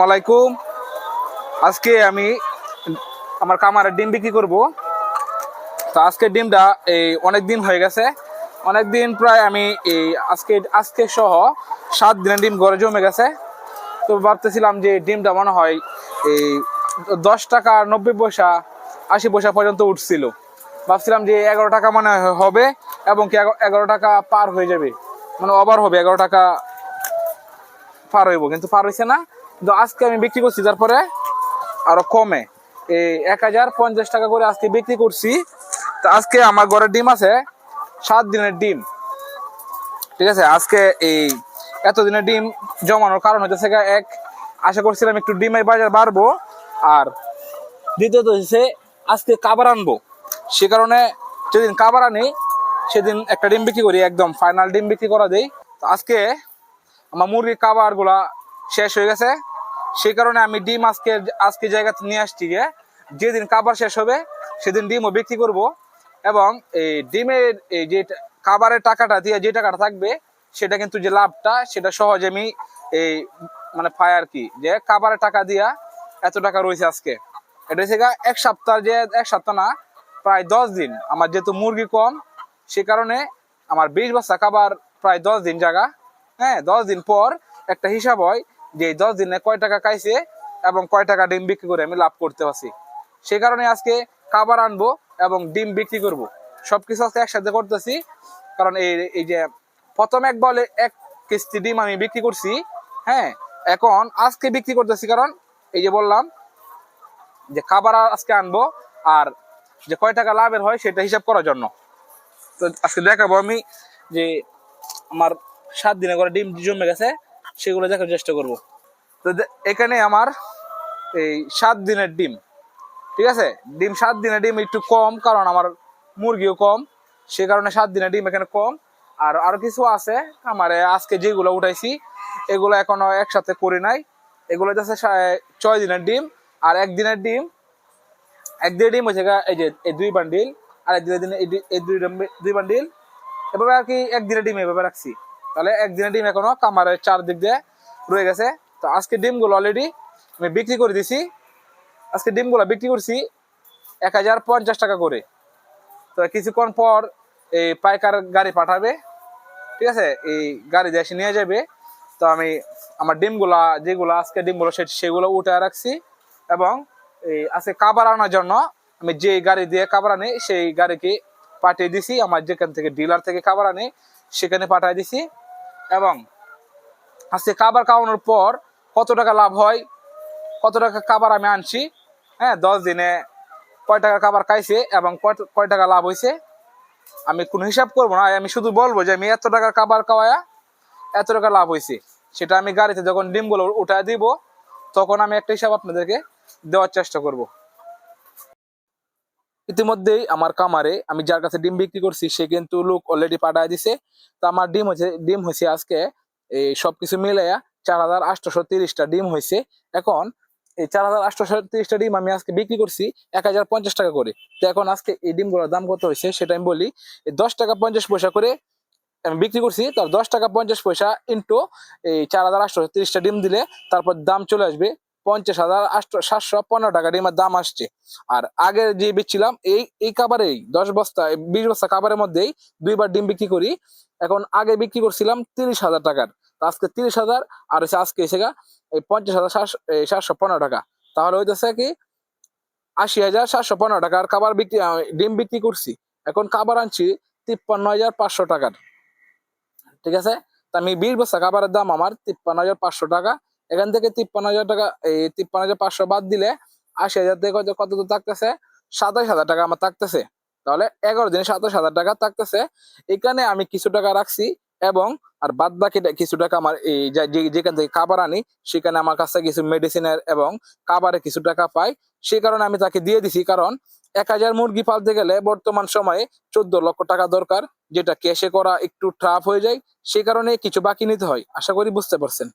আলাইকুম। আজকে আমি আমার কামারের ডিম বিক্রি করব। তো আজকের ডিমটা এই অনেক দিন হয়ে গেছে। অনেক দিন প্রায় আমি এই আজকে আজকে সহ সাত দিনের ডিম ঘরে জমে গেছে। তো ভাবতেছিলাম যে ডিমটা মনে হয় এই দশ টাকা নব্বই পয়সা, আশি পয়সা পর্যন্ত উঠছিল। ভাবছিলাম যে এগারো টাকা মানে হবে এবং কি এগা- এগারো টাকা পার হয়ে যাবে। মানে ওভার হবে, এগারো টাকা পার হইব, কিন্তু পার হয়েছে না। কিন্তু আজকে আমি বিক্রি করছি, তারপরে আরও কমে। এই এক হাজার পঞ্চাশ টাকা করে আজকে বিক্রি করছি। তো আজকে আমার ঘরে ডিম আছে, সাত দিনের ডিম। ঠিক আছে? আজকে এই এতদিনের ডিম জমানোর কারণ হচ্ছে এক, আশা করছিলাম একটু ডিমের বাজার বাড়বো। আর দ্বিতীয়ত হচ্ছে আজকে কাবার আনব। সে কারণে যেদিন কাবার আনি, সেদিন একটা ডিম বিক্রি করি, একদম ফাইনাল ডিম বিক্রি করা দিই। তো আজকে আমার মুরগির কাবারগুলা শেষ হয়ে গেছে। সেই কারণে আমি ডিম আজকে আজকে জায়গাতে নিয়ে আসছি গিয়ে, যেদিন কাবার শেষ হবে, সেদিন ডিমও বিক্রি করব। এবং এই ডিমের এই যে কাবারের টাকাটা দিয়ে যে টাকাটা থাকবে, সেটা কিন্তু যে লাভটা, সেটা সহজে আমি এই মানে পাই আর কি, যে কাবারের টাকা দিয়া এত টাকা রয়েছে আজকে। এটা হচ্ছে এক সপ্তাহ যে, এক সপ্তাহ না, প্রায় দশ দিন। আমার যেহেতু মুরগি কম, সে কারণে আমার বিশ বস্তা কাবার প্রায় দশ দিন জায়গা। হ্যাঁ দশ দিন পর একটা হিসাব হয় যে দশ দিনে কয় টাকা খাইছে এবং কয় টাকা ডিম বিক্রি করে আমি লাভ করতে পারছি। সেই কারণে আজকে খাবার আনব এবং ডিম বিক্রি করব। সবকিছু আজকে একসাথে করতেছি, কারণ এই এই যে প্রথম এক বলে এক কিস্তি ডিম আমি বিক্রি করছি হ্যাঁ এখন আজকে বিক্রি করতেছি কারণ এই যে বললাম যে খাবার আজকে আনব আর যে কয় টাকা লাভের হয় সেটা হিসাব করার জন্য। তো আজকে দেখাবো আমি যে আমার সাত দিনে করে ডিম জমে গেছে সেগুলো দেখার চেষ্টা করব। তো এখানে আমার এই সাত দিনের ডিম, ঠিক আছে? ডিম সাত দিনের ডিম একটু কম, কারণ আমার মুরগিও কম, সে কারণে সাত দিনের ডিম এখানে কম। আর আরও কিছু আছে, আমার আজকে যেগুলো উঠাইছি, এগুলো এখনও একসাথে করি নাই। এগুলো যাচ্ছে সা- ছয় দিনের ডিম, আর একদিনের ডিম একদিনের ডিম হচ্ছে এই যে, এই দুই বান্ডিল, আর একদিনের দিন এই দুই- দুই বান্ডিল। এভাবে আর কি একদিনের ডিম এভাবে রাখছি। তাহলে একদিনের ডিম এখনও কামারের চারদিক দিয়ে রয়ে গেছে। তো আজকে ডিমগুলো অলরেডি আমি বিক্রি করে দিছি। আজকে ডিমগুলো বিক্রি করছি এক হাজার পঞ্চাশ টাকা করে। তো কিছুক্ষণ পর এই পাইকার গাড়ি পাঠাবে। ঠিক আছে? এই গাড়ি দিয়ে এসে নিয়ে যাবে। তো আমি আমার ডিমগুলা, যেগুলো আজকে ডিমগুলো সে- সেগুলো উঠে রাখছি এবং এই আজকে কাবার আনার জন্য আমি যে গাড়ি দিয়ে কাবার আনি, সেই গাড়িকে পাঠিয়ে দিছি। আমার যেখান থেকে ডিলার থেকে খাবার আনি, সেখানে পাঠিয়ে দিছি। এবং আজকে খাবার খাওয়ানোর পর কত টাকা লাভ হয়? কত টাকা কাবার আমি আনছি? হ্যাঁ দশ দিনে কয় টাকা খাবার খাইছে এবং কয় টাকা লাভ হয়েছে আমি কোনো হিসাব করব না। আমি শুধু বলব যে আমি এত টাকার খাবার খাওয়ায়া এত টাকা লাভ হয়েছে সেটা আমি গাড়িতে যখন ডিমগুলো উঠায় দিব, তখন আমি একটা হিসাব আপনাদেরকে দেওয়ার চেষ্টা করব। ইতিমধ্যেই আমার কামারে আমি যার কাছে ডিম বিক্রি করছি, সে কিন্তু লোক অলরেডি পাঠায় দিছে। তো আমার ডিম হচ্ছে ডিম হয়েছে আজকে এই সবকিছু মিলাইয়া চার হাজার আটশোশো তিরিশটা ডিম হয়েছে। এখন এই চার হাজার আটশোশো তিরিশটা ডিম আমি আজকে বিক্রি করছি এক হাজার পঞ্চাশ টাকা করে। তো এখন আজকে এই ডিমগুলোর দাম কত হয়েছে সেটা আমি বলি দশ টাকা পঞ্চাশ পয়সা করে আমি বিক্রি করছি, তার দশ টাকা পঞ্চাশ পয়সা ইন্টু এই চার হাজার আটশো তিরিশটা ডিম দিলে তারপর দাম চলে আসবে পঞ্চাশ হাজার আটশো, সাতশো পনেরো টাকা ডিমের দাম আসছে। আর আগে যে বেচছিলাম, এই এই কাবারেই দশ বস্তা, বিশ বস্তা কাবারের মধ্যেই দুইবার ডিম বিক্রি করি। এখন আগে বিক্রি করছিলাম তিরিশ হাজার টাকার। আজকে তিরিশ হাজার, আর হচ্ছে আজকে এসে এই পঞ্চাশ হাজার সাতশো পনেরো টাকা। তাহলে হইতেছে কি, আশি হাজার সাতশো পনেরো টাকার কাবার বিক্রি ডিম বিক্রি করছি। এখন কাবার আনছি তিপ্পান্ন হাজার পাঁচশো টাকার। ঠিক আছে? তা আমি বিশ বস্তা কাবারের দাম আমার তিপ্পান্ন হাজার পাঁচশো টাকা। এখান থেকে তিপ্পান্ন হাজার টাকা, এই তিপ্পান্ন হাজার পাঁচশো বাদ দিলে আশি হাজার থেকে কত তো থাকতেছে? সাতাশ হাজার টাকা আমার থাকতেছে। তাহলে এগারো দিনে সাতাশ হাজার টাকা থাকতেছে। এখানে আমি কিছু টাকা রাখছি এবং আর বাদ বাকি কিছু টাকা আমার এই যেখান থেকে খাবার আনি, সেখানে আমার কাছে কিছু মেডিসিনের এবং খাবারে কিছু টাকা পাই। সেই কারণে আমি তাকে দিয়ে দিছি। কারণ এক হাজার মুরগি পালতে গেলে বর্তমান সময়ে চোদ্দ লক্ষ টাকা দরকার, যেটা ক্যাশে করা একটু টাফ হয়ে যায়। সেই কারণে কিছু বাকি নিতে হয়। আশা করি বুঝতে পারছেন।